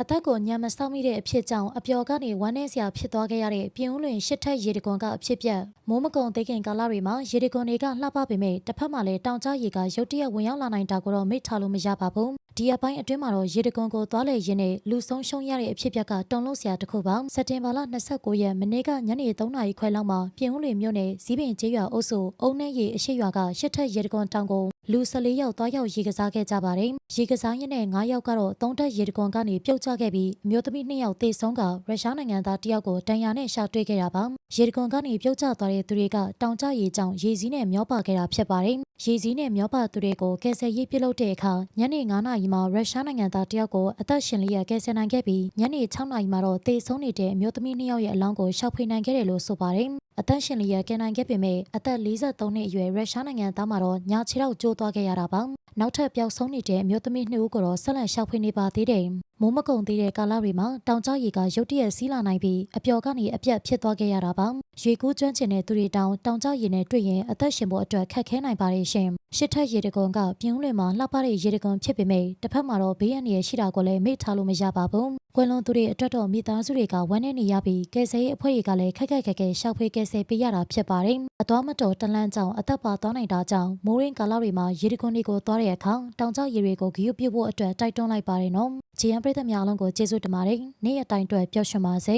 အသက်ကိုညံမစောင့်မိတဲ့အဖြစ်ကြောင့်အပျော်ကနေဝမ်းနည်းစရာဖြစ်သွားခဲ့ရတဲ့ပြင်းဦးလွင်ရှစ်ထက်ရေတကွန်ကအဖြစ်ပြက်မိုးမကုံသေးခင်ကာလတွေမှာရေတကွန်တွေကလှပပေမဲ့တစ်ဖက်မှာလည်းတောင်ကျရေကရုတ်တရက်ဝင်ရောက်လာနိုင်တာကိုတော့မိတ်ထားလို့မရပါဘူးဒီအပိုင်းအတွင်းမှာတော့ရေတကွန်ကိုသွားလေရင်းနဲ့လူဆုံးရှုံးရတဲ့အဖြစ်ပြက်ကတုံလို့စရာတစ်ခုပါစက်တင်ဘာလ29ရက်မနေ့ကညနေ3နာရီခွဲလောက်မှာပြင်းဦးလွင်မြို့နယ်ဇီးပင်ကျေးရွာအုပ်စုအုံနဲ့ရေအရှိရွာကရှစ်ထက်ရေတကွန်တောင်ကို လူ14ယောက်သွားရောက်ရေကစားခဲ့ကြပါတယ်ရေကစားရင်းနဲ့9ယောက်ကတော့သုံးတက်ရေတကွန်ကနေပြုတ်ကျခဲ့ပြီးအမျိုးသမီး2ယောက်သေဆုံးကရုရှားနိုင်ငံသား1ယောက်ကိုဒဏ်ရာနဲ့ရှာတွေ့ခဲ့တာပါရေတကွန်ကနေပြုတ်ကျသွားတဲ့သူတွေကတောင်ကျရေကြောင့်ရေစည်းနဲ့မျောပါခဲ့တာဖြစ်ပါတယ်ရေစည်းနဲ့မျောပါသူတွေကိုကယ်ဆယ်ရေးပြုလုပ်တဲ့အခါညနေ9နာရီမှာရုရှားနိုင်ငံသား1ယောက်ကိုအသက်ရှင်လျက်ကယ်ဆယ်နိုင်ခဲ့ပြီးညနေ6နာရီမှာတော့သေဆုံးနေတဲ့အမျိုးသမီး2ယောက်ရဲ့အလောင်းကိုရှောက်ဖိနိုင်ခဲ့တယ်လို့ဆိုပါတယ် အသက်ရှင်လျက်ကယ်နိုင်ခဲ့ပေမဲ့အသက်43နှစ်အရွယ်ရုရှားနိုင်ငံသားမှာတော့ညာခြေထောက်ကျိုးသွားခဲ့ရတာပါ နောက်ထပ်ပျောက်ဆုံးနေတဲ့အမျိုးသမီး2ဦးကိုတော့ဆက်လက်ရှောက်ဖိနေပါသေးတယ်မိုးမကုံသေးတဲ့ကာလတွေမှာတောင်ကျရေကရုတ်တရက်စီးလာနိုင်ပြီးအပျော်ကနေအပြတ်ဖြစ်သွားခဲ့ရတာပါရေကူးကျွမ်းကျင်တဲ့သူတွေတောင်တောင်ကျရေနဲ့တွေ့ရင်အသက်ရှင်ဖို့အတွက်ခက်ခဲနိုင်ပါတယ်ရှင်ရှစ်ထက်ရေတကွန်ကပြင်းဦးလွင်မှာလှပတဲ့ရေတကွန်ဖြစ်ပေမဲ့တစ်ဖက်မှာတော့ဘေးရန်ရရှိတာကိုလည်းမေ့ထားလို့မရပါဘူးကွယ်လွန်သူတွေအတွက်တော့မိသားစုတွေကဝမ်းနည်းနေရပြီးကယ်ဆယ်ရေးအဖွဲ့တွေကလည်းခက်ခက်ခက်ခဲရှောက်ဖွေးကယ်ဆယ်ပေးရတာဖြစ်ပါတယ်အသွားမတော်တလန့်ကြောင့်အသက်ပါသွားနိုင်တာကြောင့်မိုးရင်းကာလတွေမှာရေတကွန်တွေကိုသွားတဲ့အခါတောင်ကျရေတွေကိုဂရုပြုဖို့အတွက်တိုက်တွန်းလိုက်ပါတယ်နော်ဂျီယန်ပြည်သက်များအလုံးကိုကျေးဇူးတင်ပါတယ်နေ့ရက်တိုင်းအတွက်ပျော်ရွှင်ပါစေ